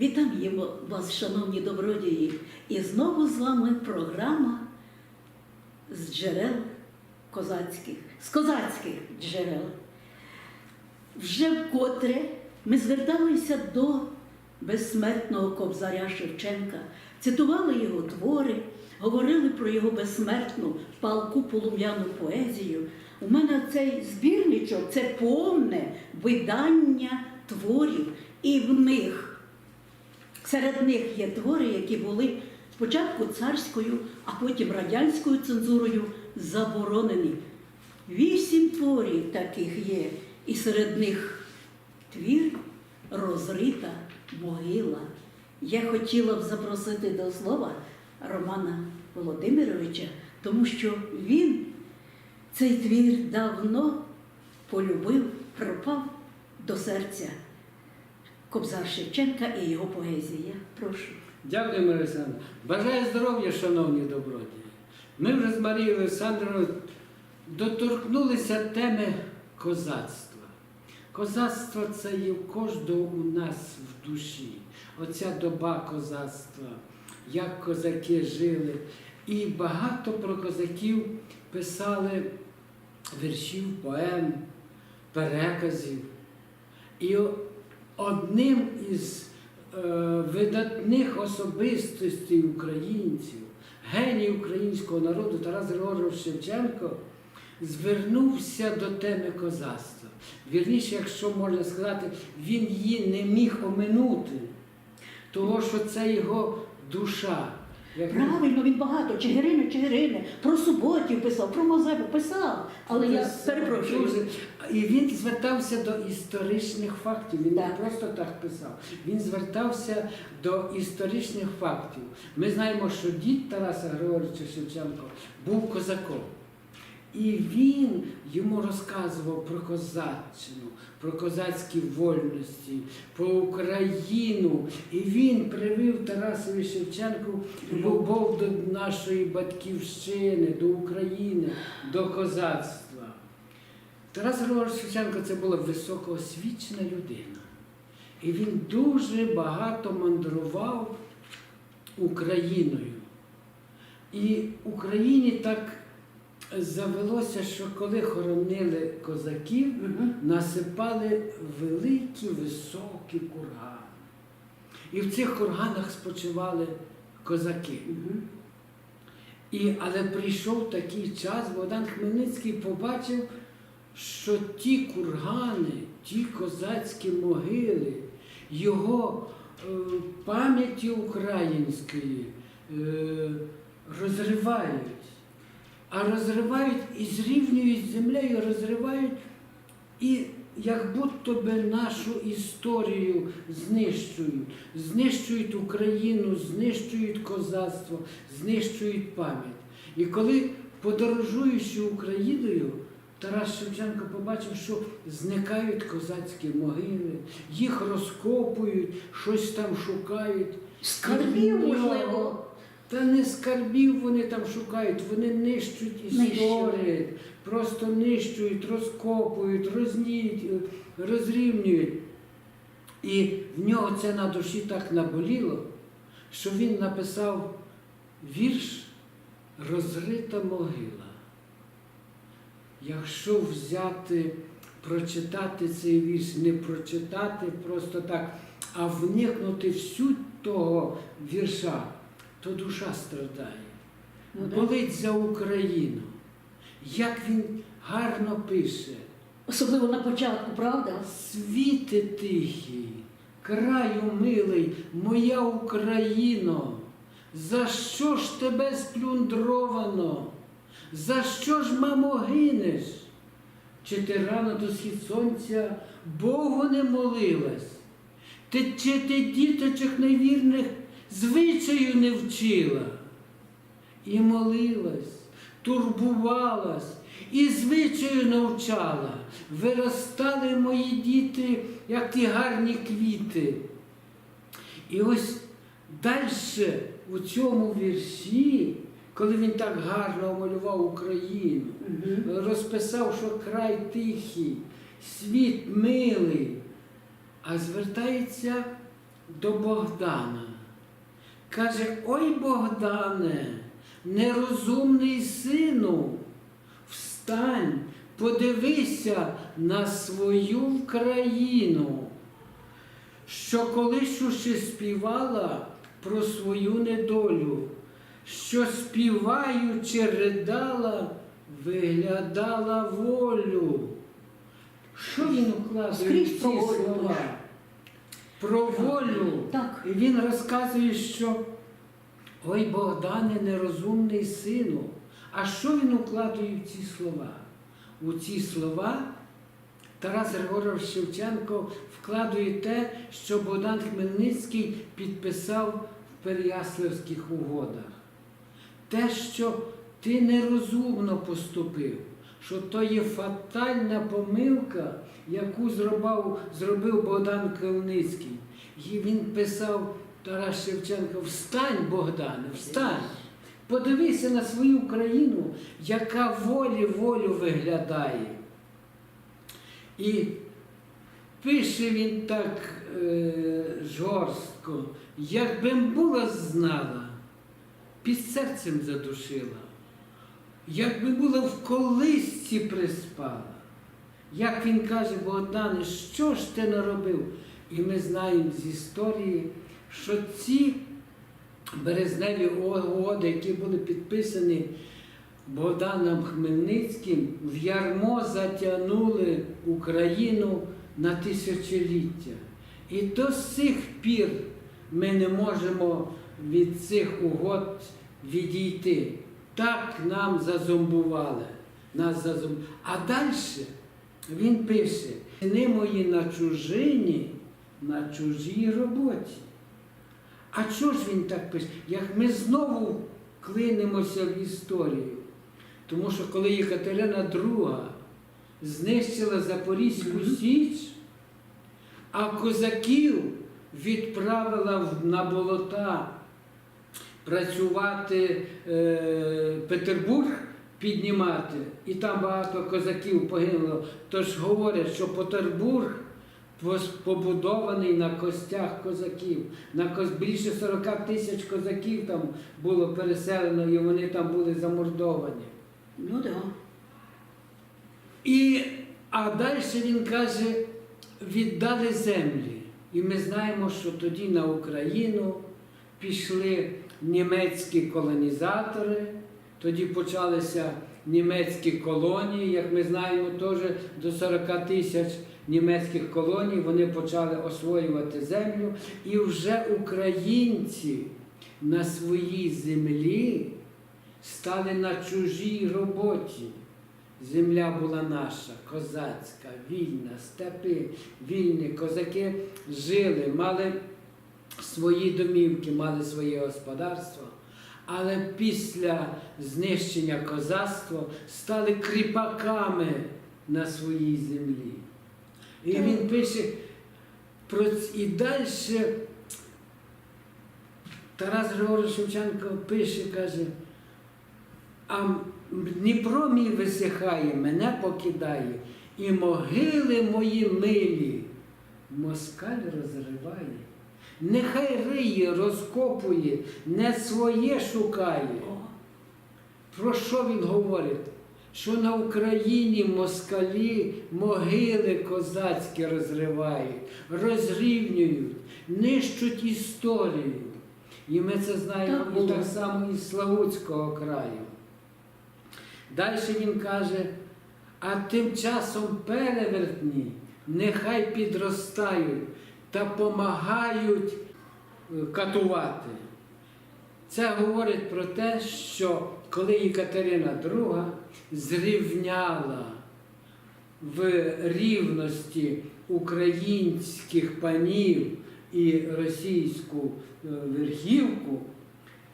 Вітаємо вас, шановні добродії, і знову з вами програма з джерел козацьких, з козацьких джерел. Вже вкотре ми зверталися до безсмертного кобзаря Шевченка, цитували його твори, говорили про його безсмертну палку полум'яну поезію. У мене цей збірничок це повне видання творів, і в них Серед них є твори, які були спочатку царською, а потім радянською цензурою заборонені. Вісім творів таких є, і серед них твір розрита могила. Я хотіла б запросити до слова Романа Володимировича, тому що він цей твір давно полюбив, пропав до серця. Кобзар Шевченка і його поезія. Прошу. Дякую, Олександровна. Бажаю здоров'я, шановні добродії. Ми вже з Марією Олександровною доторкнулися теми козацтва. Козацтво це є в кожного у нас в душі. Оця доба козацтва, як козаки жили. І багато про козаків писали віршів, поем, переказів. І одним із е, видатних особистостей українців, геній українського народу Тарас Григорович Шевченко звернувся до теми козацтва. Вірніше, якщо можна сказати, він її не міг оминути, того, що це його душа. Правильно, він багато Чигирини, Чигирини, про суботів писав, про Мозепу писав. Але я перепрошую. І він звертався до історичних фактів. Він не просто так писав. Він звертався до історичних фактів. Ми знаємо, що дід Тараса Григоровича Шевченко був козаком. І він йому розказував про козаччину, про козацькі вольності, про Україну. І він привив Тарасові Шевченку любов до нашої батьківщини, до України, до козацтва. Тарас Григорович Шевченко це була високоосвічена людина. І він дуже багато мандрував Україною. І Україні так завелося, що коли хоронили козаків, Мгм. насипали великі високі кургани. І в цих курганах спочивали козаки. Мгм. І, але прийшов такий час, Богдан Хмельницький побачив, що ті кургани, ті козацькі могили, його е, пам'яті української е, розривають. А розривають і зрівнюють з землею, розривають і як будто би нашу історію знищують, знищують Україну, знищують козацтво, знищують пам'ять. І коли подорожуючи Україною, Тарас Шевченко побачив, що зникають козацькі могили, їх розкопують, щось там шукають. Скарбів, можливо. Та не скарбів вони там шукають, вони нищуть історії, просто нищують, розкопують, розніють, е, розрівнюють. І в нього це на душі так наболіло, що він написав вірш Розрита могила. Якщо взяти, прочитати цей вірш, не прочитати просто так, а вникнути в суть того вірша, то душа страдає. Ну. Болить за Україну. Як він гарно пише. Особливо на початку, правда? Світи тихі, краю милий, моя Україно, за що ж тебе сплюндровано? За що ж, мамо, гинеш? Чи ти рано до схід сонця Богу не молилась? Ти, чи ти діточок невірних звичаю не вчила? І молилась, турбувалась, і звичаю навчала. Виростали мої діти, як ті гарні квіти. І ось далі у цьому вірші, коли він так гарно малював Україну, Мгм. розписав, що край тихий, світ милий, а звертається до Богдана. Каже, ой Богдане, нерозумний сину, встань, подивися на свою країну, що колись ще співала про свою недолю, що співаючи ридала, виглядала волю. Що він укладає Скрізь в ці слова? Про волю. Так. І він розказує, що ой Богдане, нерозумний сину. А що він укладує в ці слова? У ці слова Тарас Григорович Шевченко вкладує те, що Богдан Хмельницький підписав в Переяславських угодах. Те, що ти нерозумно поступив, що то є фатальна помилка, яку зробив, зробив Богдан Хмельницький. І він писав Тарас Шевченко: Встань, Богдане, встань! Подивися на свою країну, яка волі волю виглядає. І пише він так е, жорстко, якби була знала, під серцем задушила, якби була в колисці приспала. Як він каже, Богдане, що ж ти наробив? І ми знаємо з історії, що ці березневі угоди, які були підписані Богданом Хмельницьким, в ярмо затягнули Україну на тисячоліття. І до сих пір ми не можемо від цих угод відійти. Так нам зазомбували. Нас зазом... А далі він пише: сини мої на чужині, на чужій роботі. А чого ж він так пише? Як ми знову клинемося в історію. Тому що коли Єкатерина II знищила Запорізьку Січ, а козаків відправила на болота працювати е, Петербург піднімати, і там багато козаків загинуло. Тож говорять, що Петербург побудований на костях козаків. На кос... Більше 40 тисяч козаків там було переселено, і вони там були замордовані. Ну так. Да. І, а далі він каже, віддали землі. І ми знаємо, що тоді на Україну пішли німецькі колонізатори, тоді почалися німецькі колонії, як ми знаємо, теж до 40 тисяч німецьких колоній вони почали освоювати землю. І вже українці на своїй землі стали на чужій роботі. Земля була наша, козацька, вільна, степи, вільні, козаки жили, мали свої домівки, мали своє господарство. Але після знищення козацтва стали кріпаками на своїй землі. І Так. він пише про і далі Тарас Григорович Шевченко пише, каже, а Дніпро мій висихає, мене покидає, і могили мої милі москаль розриває. Нехай риє, розкопує, не своє шукає. Про що він говорить? Що на Україні москалі могили козацькі розривають, розрівнюють, нищуть історію. І ми це знаємо Так і так само із Славутського краю. Далі він каже, а тим часом перевертні нехай підростають та помагають е, катувати. Це говорить про те, що коли Єкатерина II зрівняла в рівності українських панів і російську е, верхівку,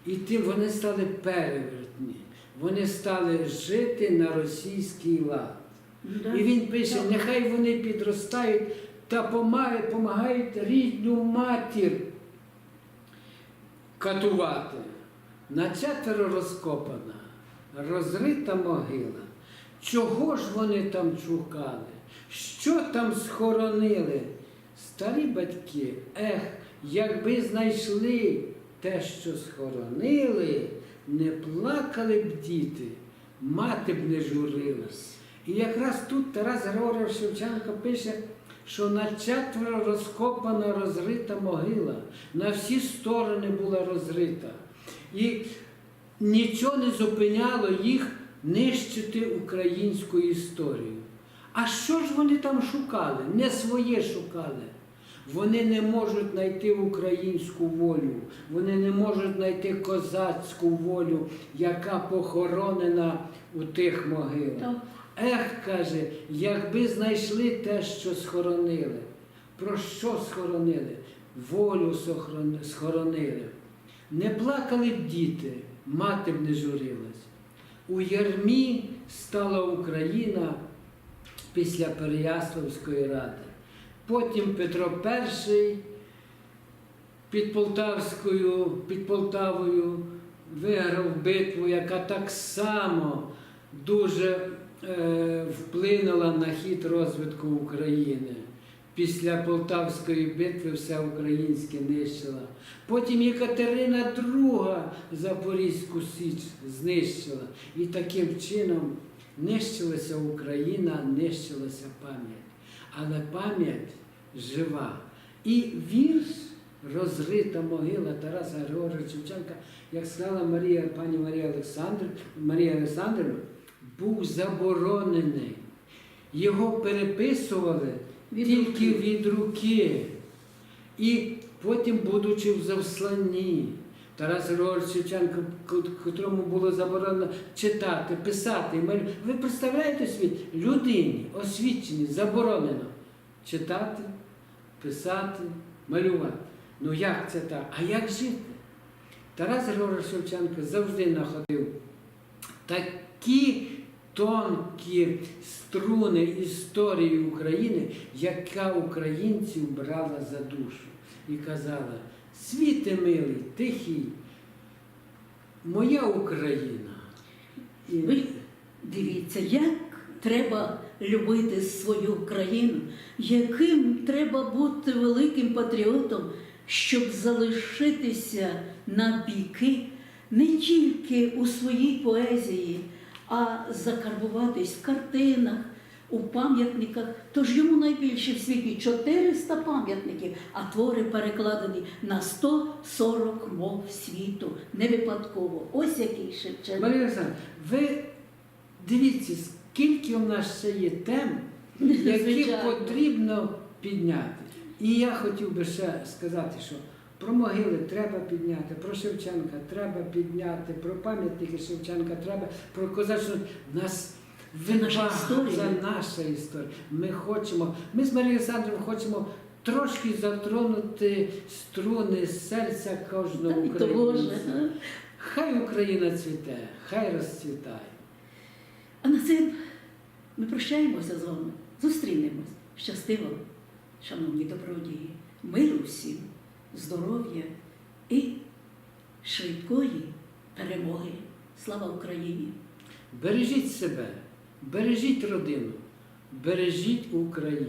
і тим вони стали перевертні. Вони стали жити на російський лад. да. І він пише, нехай вони підростають та помагають, помагають рідну матір катувати. На четверо розкопана, розрита могила. Чого ж вони там шукали? Що там схоронили? Старі батьки, ех, якби знайшли те, що схоронили, не плакали б діти, мати б не журилась. І якраз тут Тарас Григорович Шевченко пише, що на четверо розкопана розрита могила, на всі сторони була розрита. І нічого не зупиняло їх нищити українську історію. А що ж вони там шукали? Не своє шукали. Вони не можуть знайти українську волю, вони не можуть знайти козацьку волю, яка похоронена у тих могилах. Ех, каже, якби знайшли те, що схоронили. Про що схоронили? Волю схоронили. Не плакали б діти, мати б не журилась. У ярмі стала Україна після Переяславської ради. Потім Петро І під Полтавською, під Полтавою виграв битву, яка так само дуже вплинула на хід розвитку України. Після Полтавської битви все українське нищила. Потім Єкатерина II Запорізьку Січ знищила. І таким чином нищилася Україна, нищилася пам'ять. Але пам'ять жива. І вірш розрита могила Тараса Григоровича Шевченка, як сказала Марія, пані Марія Олександр, Марія Олександрівна, був заборонений. Його переписували Від тільки руки. від руки. І потім, будучи в завсланні, Тарас Григорович Шевченко, котрому було заборонено читати, писати, ви представляєте собі, людині освіченій заборонено читати, писати, малювати. Ну як це так? А як жити? Тарас Григорович Шевченко завжди знаходив такі тонкі струни історії України, яка українців брала за душу і казала: світе милий, тихий, моя Україна. І Ви дивіться, як треба любити свою країну, яким треба бути великим патріотом, щоб залишитися на віки не тільки у своїй поезії, а закарбуватись в картинах, у пам'ятниках. Тож йому найбільше в світі 400 пам'ятників, а твори перекладені на 140 мов світу. Не випадково. Ось який Шевченко. Марія Олександровна, ви дивіться, скільки у нас ще є тем, які Звичайно. потрібно підняти. І я хотів би ще сказати, що про могили треба підняти, про Шевченка треба підняти, про пам'ятники Шевченка треба, про козачну. Нас історія. Це наша історія. Ми хочемо, ми з Марією Олександровною хочемо трошки затронути струни серця кожного українця. Хай Україна цвіте, хай розцвітає. А на цим ми прощаємося з вами, зустрінемось. Щастиво, шановні добродії, миру всім, здоров'я і швидкої перемоги. Слава Україні! Бережіть себе, бережіть родину, бережіть Україну.